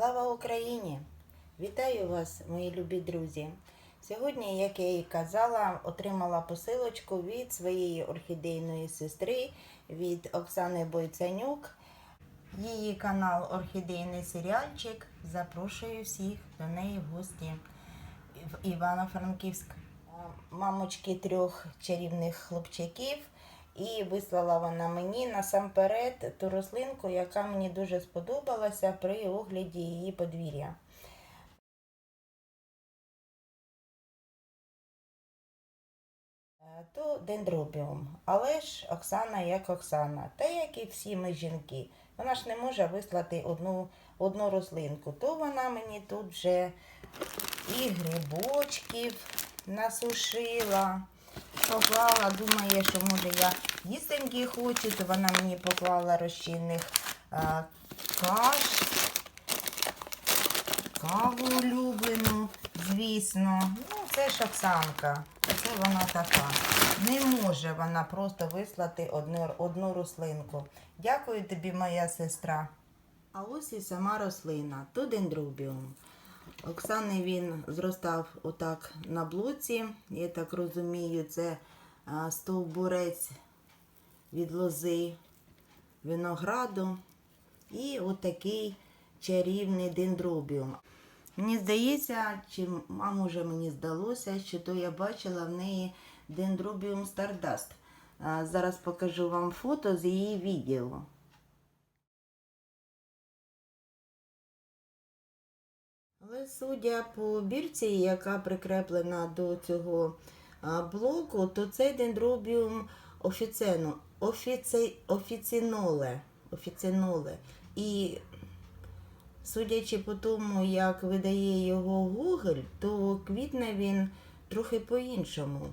Слава Україні! Вітаю вас, мої любі друзі! Сьогодні, як я і казала, отримала посилочку від своєї орхідейної сестри, від Оксани Бойцанюк. Її канал Орхідейний серіальчик. Запрошую всіх до неї в гості в Івано-Франківськ. Мамочки трьох чарівних хлопчаків. І вислала вона мені насамперед ту рослинку, яка мені дуже сподобалася при огляді її подвір'я. Е, То дендробіум. Але ж Оксана як Оксана, та як і всі ми жінки. Вона ж не може вислати одну, одну рослинку. То вона мені тут вже і грибочків насушила поклала, думає, що може я їстенькі хочу, то вона мені поклала розчинних а, каш, каву улюблену, звісно. Ну, це ж Оксанка. Це вона така. Не може вона просто вислати одну, одну рослинку. Дякую тобі, моя сестра. А ось і сама рослина, то дендробіум. Оксани він зростав отак на блоці. Я так розумію, це стовбурець від лози винограду. І отакий чарівний дендробіум. Мені здається, чи а може мені здалося, що то я бачила в неї дендробіум Стардаст. Зараз покажу вам фото з її відео. Але судя по бірці, яка прикреплена до цього блоку, то це дендробіум офіцену, офіці, офіціноле, офіциноле. І судячи по тому, як видає його Google, то квітне він трохи по-іншому.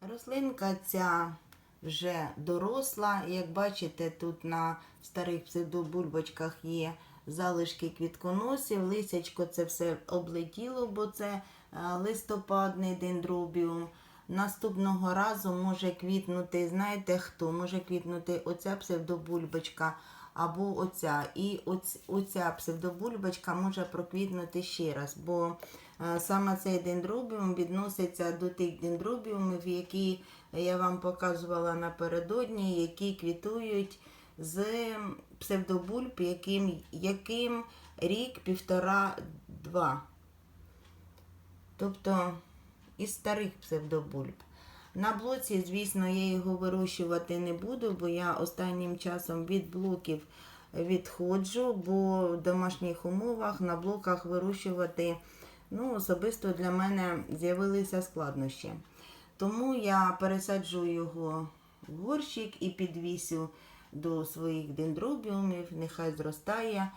Рослинка ця вже доросла. Як бачите, тут на старих псевдобульбочках є залишки квітконосів. Лисячко це все облетіло, бо це е, листопадний дендробіум. Наступного разу може квітнути, знаєте хто? Може квітнути оця псевдобульбочка або оця. І оця псевдобульбочка може проквітнути ще раз, бо е, саме цей дендробіум відноситься до тих дендробіумів, які я вам показувала напередодні, які квітують з псевдобульб, яким, яким рік, півтора-два. Тобто із старих псевдобульб. На блоці, звісно, я його вирощувати не буду, бо я останнім часом від блоків відходжу, бо в домашніх умовах на блоках вирощувати ну, особисто для мене з'явилися складнощі. Тому я пересаджу його в горщик і підвісю до своїх дендробіумів, нехай зростає.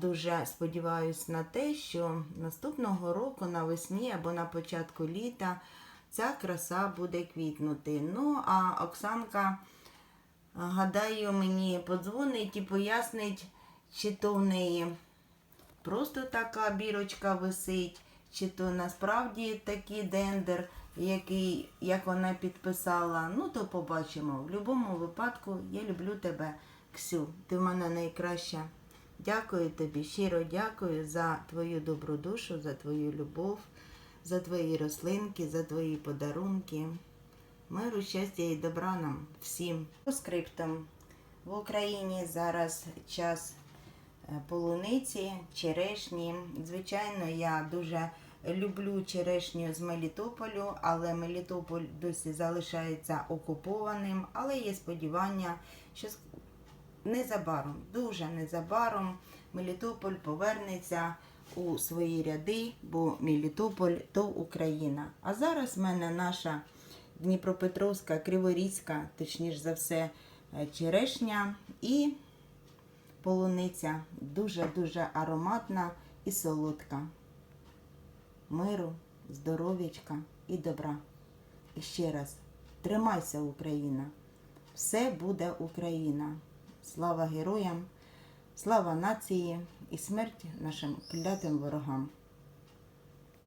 Дуже сподіваюся на те, що наступного року навесні або на початку літа ця краса буде квітнути. Ну, а Оксанка, гадаю, мені подзвонить і пояснить, чи то в неї просто така бірочка висить, чи то насправді такий дендер, який, як вона підписала. Ну, то побачимо. В будь-якому випадку я люблю тебе, Ксю. Ти в мене найкраща. Дякую тобі, щиро дякую за твою добру душу, за твою любов, за твої рослинки, за твої подарунки. Миру, щастя і добра нам всім. По скриптам. В Україні зараз час е, полуниці, черешні. Звичайно, я дуже люблю черешню з Мелітополю, але Мелітополь досі залишається окупованим. Але є сподівання, що незабаром, дуже незабаром Мелітополь повернеться у свої ряди, бо Мелітополь то Україна. А зараз в мене наша Дніпропетровська, Криворізька, точніше за все, е, черешня і полуниця дуже-дуже ароматна і солодка. Миру, здоров'ячка і добра. І ще раз, тримайся, Україна! Все буде Україна! Слава героям, слава нації і смерть нашим клятим ворогам.